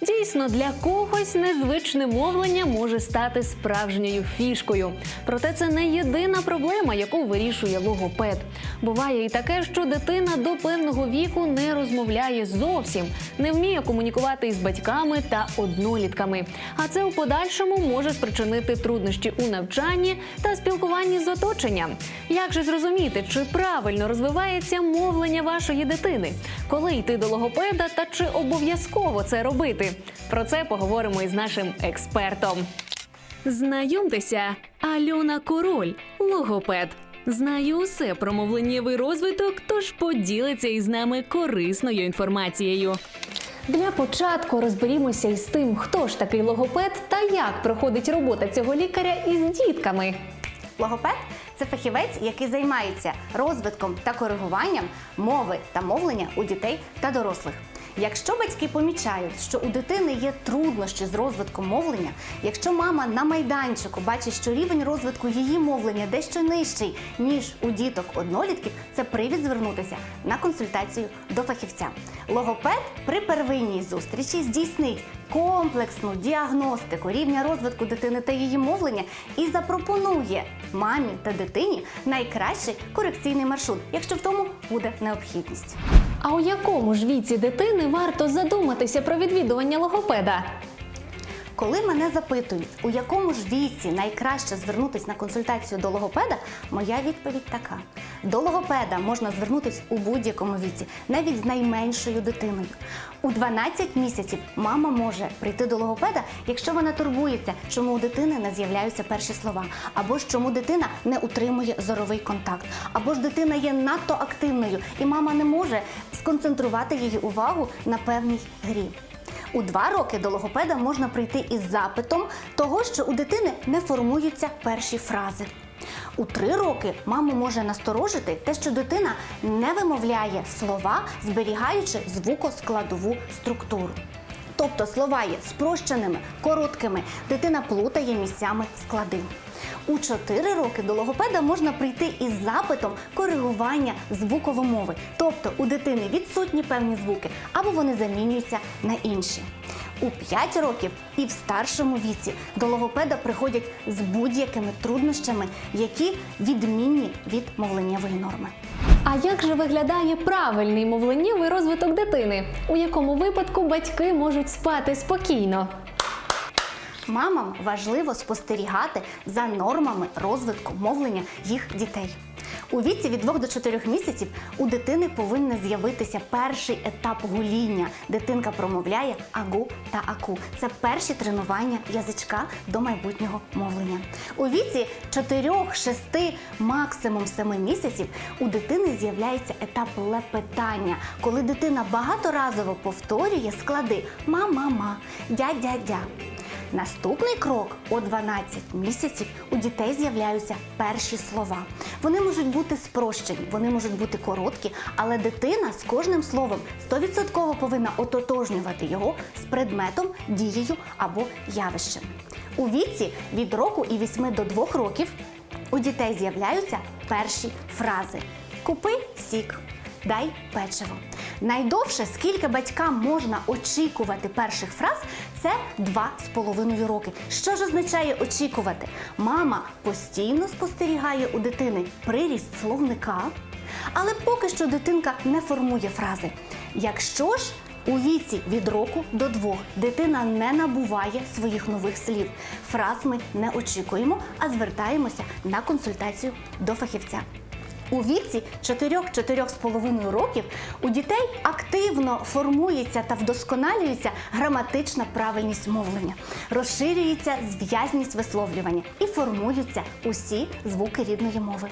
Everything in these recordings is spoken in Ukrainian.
Дійсно, для когось незвичне мовлення може стати справжньою фішкою. Проте це не єдина проблема, яку вирішує логопед. Буває і таке, що дитина до певного віку не розмовляє зовсім, не вміє комунікувати із батьками та однолітками. А це у подальшому може спричинити труднощі у навчанні та спілкуванні з оточенням. Як же зрозуміти, чи правильно розвивається мовлення вашої дитини? Коли йти до логопеда та чи обов'язково це робити? Про це поговоримо із нашим експертом. Знайомтеся, Альона Король, логопед. Знає усе про мовленнєвий розвиток, тож поділиться із нами корисною інформацією. Для початку розберімося із тим, хто ж такий логопед та як проходить робота цього лікаря із дітками. Логопед це фахівець, який займається розвитком та коригуванням мови та мовлення у дітей та дорослих. Якщо батьки помічають, що у дитини є труднощі з розвитком мовлення, якщо мама на майданчику бачить, що рівень розвитку її мовлення дещо нижчий, ніж у діток однолітків, це привід звернутися на консультацію до фахівця. Логопед при первинній зустрічі здійснить комплексну діагностику рівня розвитку дитини та її мовлення і запропонує мамі та дитині найкращий корекційний маршрут, якщо в тому буде необхідність. А у якому ж віці дитини варто задуматися про відвідування логопеда? Коли мене запитують, у якому ж віці найкраще звернутися на консультацію до логопеда, моя відповідь така: до логопеда можна звернутися у будь-якому віці, навіть з найменшою дитиною. У 12 місяців мама може прийти до логопеда, якщо вона турбується, чому у дитини не з'являються перші слова, або ж чому дитина не утримує зоровий контакт, або ж дитина є надто активною, і мама не може сконцентрувати її увагу на певній грі. У два роки до логопеда можна прийти із запитом того, що у дитини не формуються перші фрази. У три роки маму може насторожити те, що дитина не вимовляє слова, зберігаючи звукоскладову структуру. Тобто слова є спрощеними, короткими, дитина плутає місцями склади. У 4 роки до логопеда можна прийти із запитом коригування звуковомови. Тобто у дитини відсутні певні звуки або вони замінюються на інші. У 5 років і в старшому віці до логопеда приходять з будь-якими труднощами, які відмінні від мовленнєвої норми. А як же виглядає правильний мовленнєвий розвиток дитини? У якому випадку батьки можуть спати спокійно? Мамам важливо спостерігати за нормами розвитку мовлення їх дітей. У віці від 2 до 4 місяців у дитини повинен з'явитися перший етап гуління. Дитинка промовляє агу та аку. Це перші тренування язичка до майбутнього мовлення. У віці 4-6, максимум 7 місяців у дитини з'являється етап лепетання, коли дитина багаторазово повторює склади ма-ма-ма, дя-дя-дя. Наступний крок у 12 місяців у дітей з'являються перші слова. Вони можуть бути спрощені, вони можуть бути короткі, але дитина з кожним словом 100% повинна ототожнювати його з предметом, дією або явищем. У віці від року і 8 до 2 років у дітей з'являються перші фрази: Купи сік, дай печиво. Найдовше, скільки батькам можна очікувати перших фраз, це два з половиною роки. Що ж означає очікувати? Мама постійно спостерігає у дитини приріст словника, але поки що дитинка не формує фрази. Якщо ж у віці від року до двох дитина не набуває своїх нових слів. Фраз ми не очікуємо, а звертаємося на консультацію до фахівця. У віці 4-4,5 років у дітей активно формується та вдосконалюється граматична правильність мовлення, розширюється зв'язність висловлювання і формуються усі звуки рідної мови.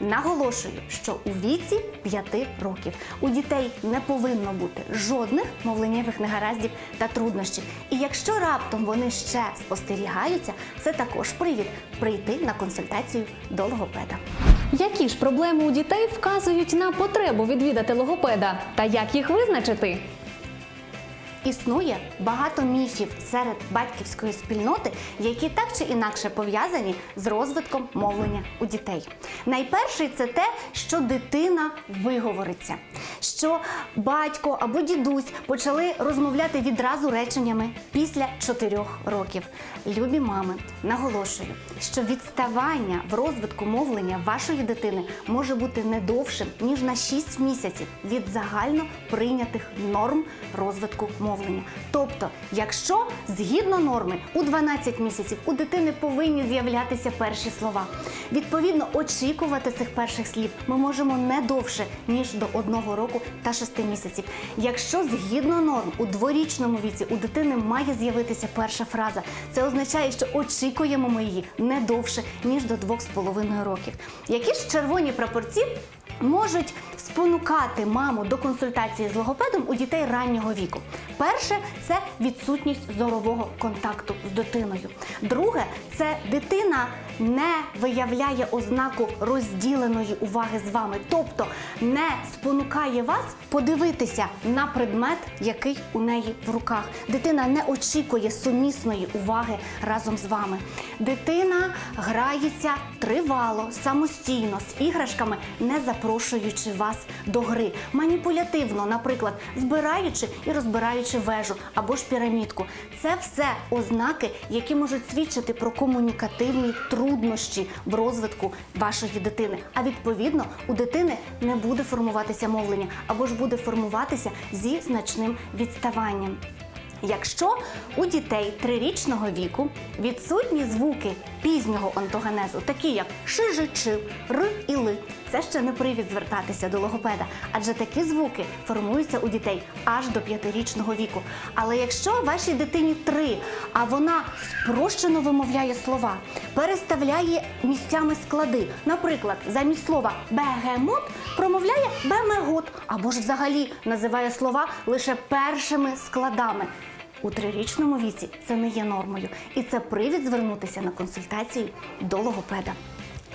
Наголошую, що у віці 5 років у дітей не повинно бути жодних мовленнєвих негараздів та труднощів. І якщо раптом вони ще спостерігаються, це також привід прийти на консультацію до логопеда. Які ж проблеми у дітей вказують на потребу відвідати логопеда? Та як їх визначити? Існує багато міфів серед батьківської спільноти, які так чи інакше пов'язані з розвитком мовлення у дітей. Найперший це те, що дитина виговориться, що батько або дідусь почали розмовляти відразу реченнями після 4 років. Любі мами, наголошую, що відставання в розвитку мовлення вашої дитини може бути не довшим ніж на 6 місяців від загально прийнятих норм розвитку мовлення. Тобто, якщо згідно норми у 12 місяців у дитини повинні з'являтися перші слова, відповідно очікувати цих перших слів ми можемо не довше ніж до одного року та 6 місяців. Якщо згідно норм у дворічному віці у дитини має з'явитися перша фраза, це означає, що очікуємо ми її не довше ніж до 2,5 років. Які ж червоні прапорці можуть спонукати маму до консультації з логопедом у дітей раннього віку. Перше це відсутність зорового контакту з дитиною. Друге, це дитина не виявляє ознаку розділеної уваги з вами, тобто не спонукає вас подивитися на предмет, який у неї в руках. Дитина не очікує сумісної уваги разом з вами. Дитина грається тривало, самостійно з іграшками, не запрошуючи вас до гри, маніпулятивно, наприклад, збираючи і розбираючи вежу або ж пірамідку. Це все ознаки, які можуть свідчити про комунікативні труднощі в розвитку вашої дитини. А відповідно у дитини не буде формуватися мовлення або ж буде формуватися зі значним відставанням. Якщо у дітей трирічного віку відсутні звуки пізнього онтогенезу, такі як шижичи, жи, чи, р і ли, це ще не привід звертатися до логопеда, адже такі звуки формуються у дітей аж до п'ятирічного віку. Але якщо вашій дитині три, а вона спрощено вимовляє слова, переставляє місцями склади, наприклад, замість слова бегемот промовляє бемегот, або ж взагалі називає слова лише першими складами. У трирічному віці це не є нормою, і це привід звернутися на консультацію до логопеда.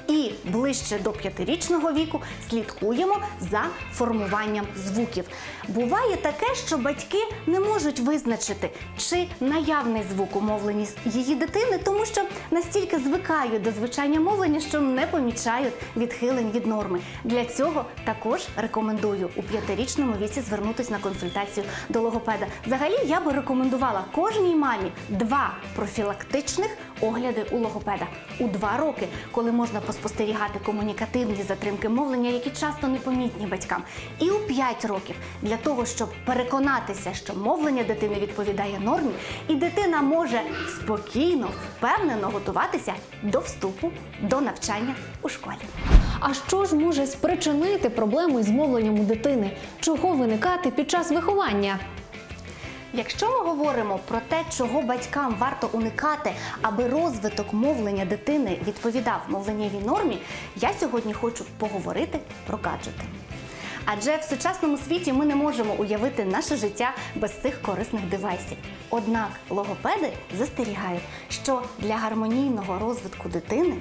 І ближче до п'ятирічного віку слідкуємо за формуванням звуків. Буває таке, що батьки не можуть визначити, чи наявний звук у мовленні її дитини, тому що настільки звикають до звучання мовлення, що не помічають відхилень від норми. Для цього також рекомендую у п'ятирічному віці звернутися на консультацію до логопеда. Взагалі я би рекомендувала кожній мамі два профілактичних огляди у логопеда у два роки, коли можна поспостерігати комунікативні затримки мовлення, які часто непомітні батькам, і у 5 років для того, щоб переконатися, що мовлення дитини відповідає нормі, і дитина може спокійно, впевнено готуватися до вступу до навчання у школі. А що ж може спричинити проблему із мовленням у дитини? Чого виникати під час виховання? Якщо ми говоримо про те, чого батькам варто уникати, аби розвиток мовлення дитини відповідав мовленнєвій нормі, я сьогодні хочу поговорити про гаджети. Адже в сучасному світі ми не можемо уявити наше життя без цих корисних девайсів. Однак логопеди застерігають, що для гармонійного розвитку дитини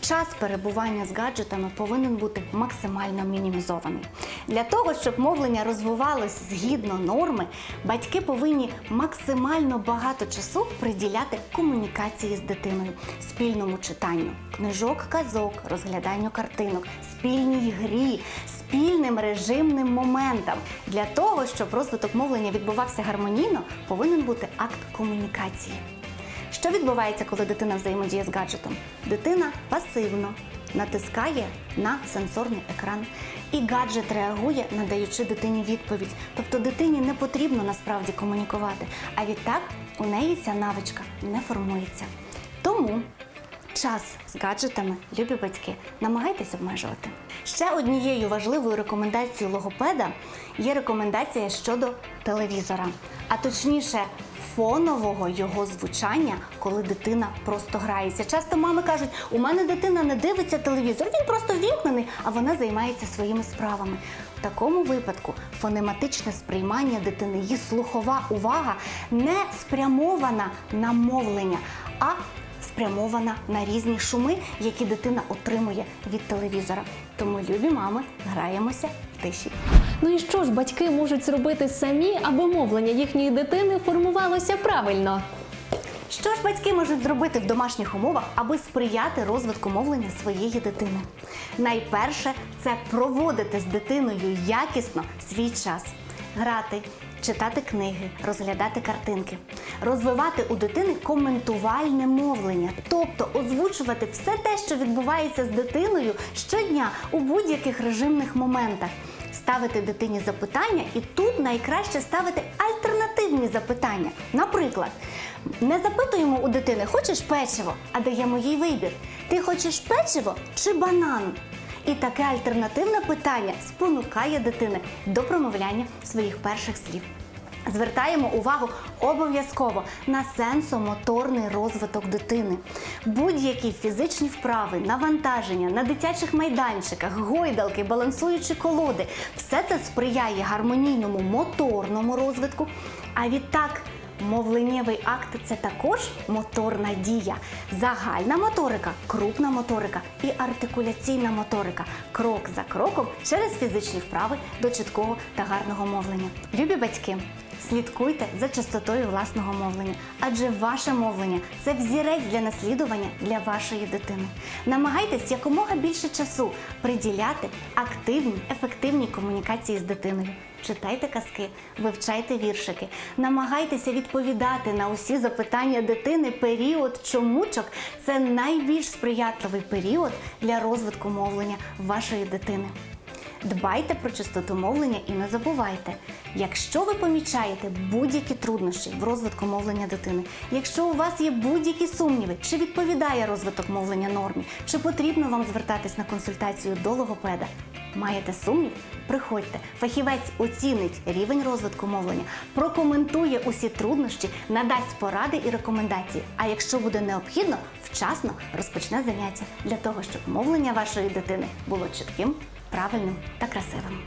час перебування з гаджетами повинен бути максимально мінімізований. Для того, щоб мовлення розвивалось згідно норми, батьки повинні максимально багато часу приділяти комунікації з дитиною, спільному читанню, книжок, казок, розгляданню картинок, спільній грі, спільним режимним моментам. Для того, щоб розвиток мовлення відбувався гармонійно, повинен бути акт комунікації. Що відбувається, коли дитина взаємодіє з гаджетом? Дитина пасивно натискає на сенсорний екран, і гаджет реагує, надаючи дитині відповідь. Тобто дитині не потрібно насправді комунікувати. А відтак у неї ця навичка не формується. Тому Час з гаджетами, любі батьки, намагайтесь обмежувати. Ще однією важливою рекомендацією логопеда є рекомендація щодо телевізора, а точніше фонового його звучання, коли дитина просто грається. Часто мами кажуть, у мене дитина не дивиться телевізор, він просто вімкнений, а вона займається своїми справами. В такому випадку фонематичне сприймання дитини, її слухова увага не спрямована на мовлення, а спрямована на різні шуми, які дитина отримує від телевізора. Тому, любі мами, граємося в тиші. Ну і що ж батьки можуть зробити самі, аби мовлення їхньої дитини формувалося правильно? Що ж батьки можуть зробити в домашніх умовах, аби сприяти розвитку мовлення своєї дитини? Найперше це проводити з дитиною якісно свій час, грати, читати книги, розглядати картинки, розвивати у дитини коментувальне мовлення, тобто озвучувати все те, що відбувається з дитиною щодня у будь-яких режимних моментах. Ставити дитині запитання, і тут найкраще ставити альтернативні запитання. Наприклад, не запитуємо у дитини, хочеш печиво, а даємо їй вибір. Ти хочеш печиво чи банан? І таке альтернативне питання спонукає дитини до промовляння своїх перших слів. Звертаємо увагу обов'язково на сенсомоторний розвиток дитини. Будь-які фізичні вправи, навантаження на дитячих майданчиках, гойдалки, балансуючі колоди все це сприяє гармонійному моторному розвитку. А відтак Мовленнєвий акт це також моторна дія, загальна моторика, крупна моторика і артикуляційна моторика крок за кроком через фізичні вправи до чіткого та гарного мовлення. Любі батьки, слідкуйте за частотою власного мовлення, адже ваше мовлення це взірець для наслідування для вашої дитини. Намагайтесь якомога більше часу приділяти активній, ефективній комунікації з дитиною. Читайте казки, вивчайте віршики, намагайтеся відповідати на усі запитання дитини. Період чомучок це найбільш сприятливий період для розвитку мовлення вашої дитини. Дбайте про чистоту мовлення і не забувайте, якщо ви помічаєте будь-які труднощі в розвитку мовлення дитини, якщо у вас є будь-які сумніви, чи відповідає розвиток мовлення нормі, чи потрібно вам звертатись на консультацію до логопеда, маєте сумнів? Приходьте, фахівець оцінить рівень розвитку мовлення, прокоментує усі труднощі, надасть поради і рекомендації. А якщо буде необхідно, вчасно розпочне заняття для того, щоб мовлення вашої дитини було чітким, правильним та красивим.